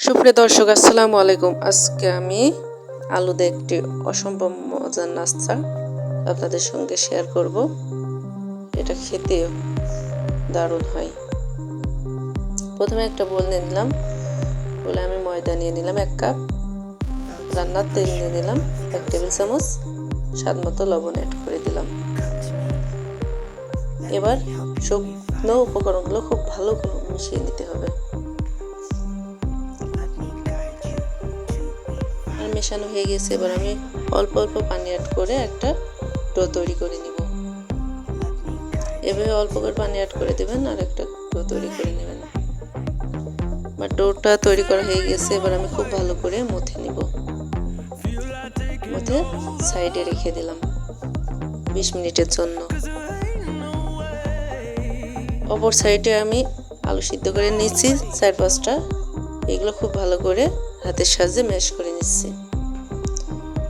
সুপ্রিয় দর্শক, আসসালামু আলাইকুম। আজকে আমি আলুতে একটি অসম্ভব মজার নাস্তা আপনাদের সঙ্গে শেয়ার করব। এটা খেতে দারুণ হয়। প্রথমে একটা বোল নিয়ে নিলাম। বলে আমি ময়দা নিয়ে নিলাম এক কাপ, রান্নার তেল নিয়ে নিলাম, এক টেবিল চামচ, স্বাদ মতো লবণ অ্যাড করে দিলাম। এবার শুকনো উপকরণগুলো খুব ভালো মিশিয়ে নিতে হবে। মেশানো হয়ে গেছে, এবার আমি অল্প অল্প পানি অ্যাড করে একটা ডো তৈরি করে নিব। এভাবে অল্প করে পানি অ্যাড করে দেবেন আর একটা ডো তৈরি করে নেবেন। আমার ডোটা তৈরি করা হয়ে গেছে, এবার আমি খুব ভালো করে মুথে নিব। মুথে সাইডে রেখে দিলাম বিশ মিনিটের জন্য। অপর সাইডে আমি আলু সিদ্ধ করে নিচ্ছি, চার পাঁচটা। এগুলো খুব ভালো করে হাতের সাহায্যে ম্যাশ করে নিচ্ছি।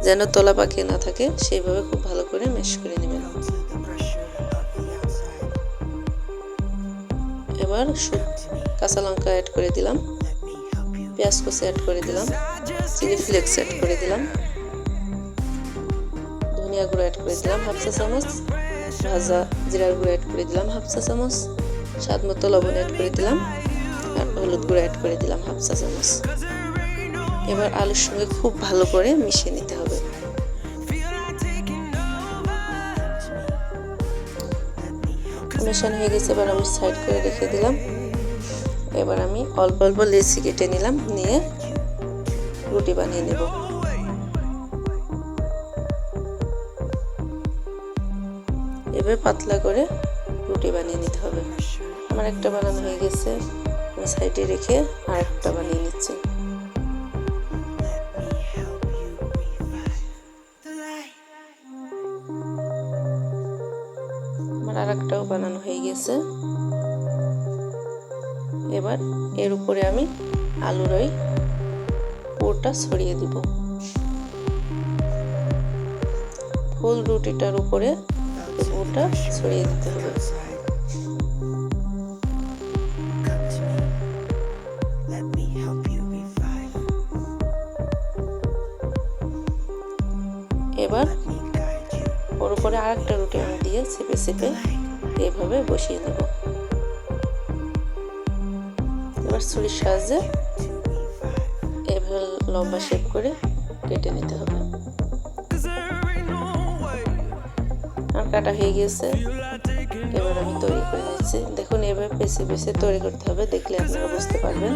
যেন তলা পাকিয়ে না থাকে, সেইভাবে খুব ভালো করে ম্যাশ করে নেবেন এবার কাঁচা লঙ্কা অ্যাড করে দিলাম, পেঁয়াজ কুচি অ্যাড করে দিলাম চিলি ফ্লেক্স অ্যাড করে দিলাম, ধনিয়া গুঁড়ো অ্যাড করে দিলাম, হাফ চা চামচ, ভাজা জিরার গুঁড়ো অ্যাড করে দিলাম, হাফ চা চামচ, স্বাদ মতো লবণ অ্যাড করে দিলাম, আর হলুদ গুঁড়ো অ্যাড করে দিলাম, হাফ চা চামচ। এবার আলুর সঙ্গে খুব ভালো করে মিশিয়ে নিতে হবে। মেশানো হয়ে গেছে, এবার আমি সাইড করে রেখে দিলাম। এবার আমি অল্প অল্প লেচি কেটে নিলাম, নিয়ে রুটি বানিয়ে নেব। এবার পাতলা করে রুটি বানিয়ে নিতে হবে। আমার একটা বানানো হয়ে গেছে সাইডে রেখে আর আমার আর একটাও বানানো হয়ে গেছে। এবার এর উপরে আমি আলুর ওই পুরটা ছড়িয়ে দিব। ফুল রুটিটার উপরে পুরটা ছড়িয়ে দিতে হবে। এবার ওর উপরে আর একটা রুটি আমি দিয়ে চেপে চেপে এইভাবে বসিয়ে দেব। এবার ছুরির সাহায্যে এভাবে লম্বা শেপ করে কেটে নিতে হবে। আর কাটা হয়ে গিয়েছে। এবার আমি তৈরি করে নিচ্ছি দেখুন, এভাবে পেছে পেছে তৈরি করতে হবে। দেখলে আপনারা বুঝতে পারবেন।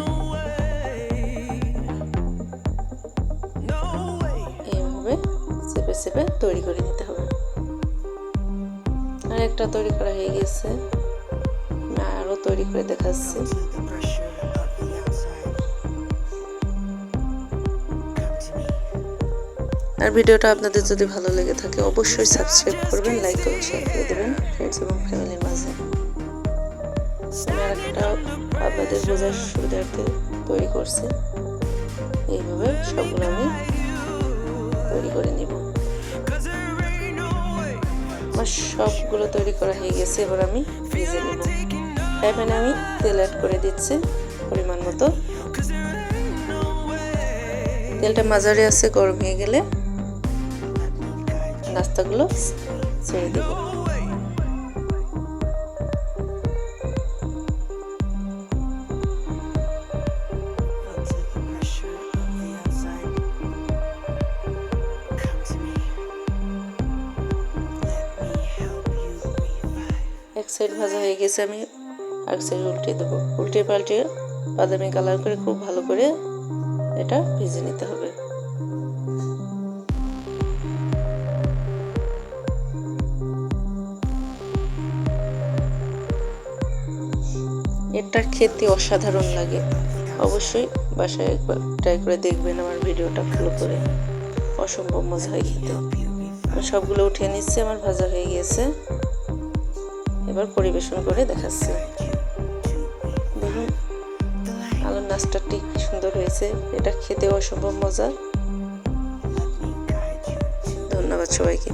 এইভাবে চেপে চেপে তৈরি করে নিতে হবে। একটা তৈরি করা হয়ে গেছে। আরও তৈরি করে দেখাচ্ছি। আর ভিডিওটা আপনাদের যদি ভালো লেগে থাকে, অবশ্যই সাবস্ক্রাইব করবেন, লাইক এবং শেয়ার করে দেবেন ফ্রেন্ডস এবং ফ্যামিলির মাঝে। আমি একটা আপনাদের বোঝার সুবিধার্থে তৈরি করছি। এইভাবে সবগুলো আমি তৈরি করে নিব। আমার সবগুলো তৈরি করা হয়ে গেছে। এবার আমি ভেজে নেব। প্যানে আমি তেল অ্যাড করে দিচ্ছি পরিমাণ মতো। তেলটা মাঝারি আছে, গরম হয়ে গেলে নাস্তাগুলো ছেড়ে দেব। এক সাইড ভাজা হয়ে গেছে আমি এক সাইড উল্টে দেবো। উল্টে পাল্টে বাদামি কালার করে খুব ভালো করে এটা ভেজে নিতে হবে। এটা খেতে অসাধারণ লাগে। অবশ্যই বাসায় একবার ট্রাই করে দেখবেন আমার ভিডিওটা ফলো করে। অসম্ভব মজা হয় খেতে। সবগুলো উঠিয়ে নিচ্ছে, আমার ভাজা হয়ে গিয়েছে এবার পরিবেশন করে দেখাচ্ছি। দেখুন, আলুর নাচটা ঠিক সুন্দর হয়েছে। এটা খেতে অসম্ভব মজা ধন্যবাদ সবাইকে।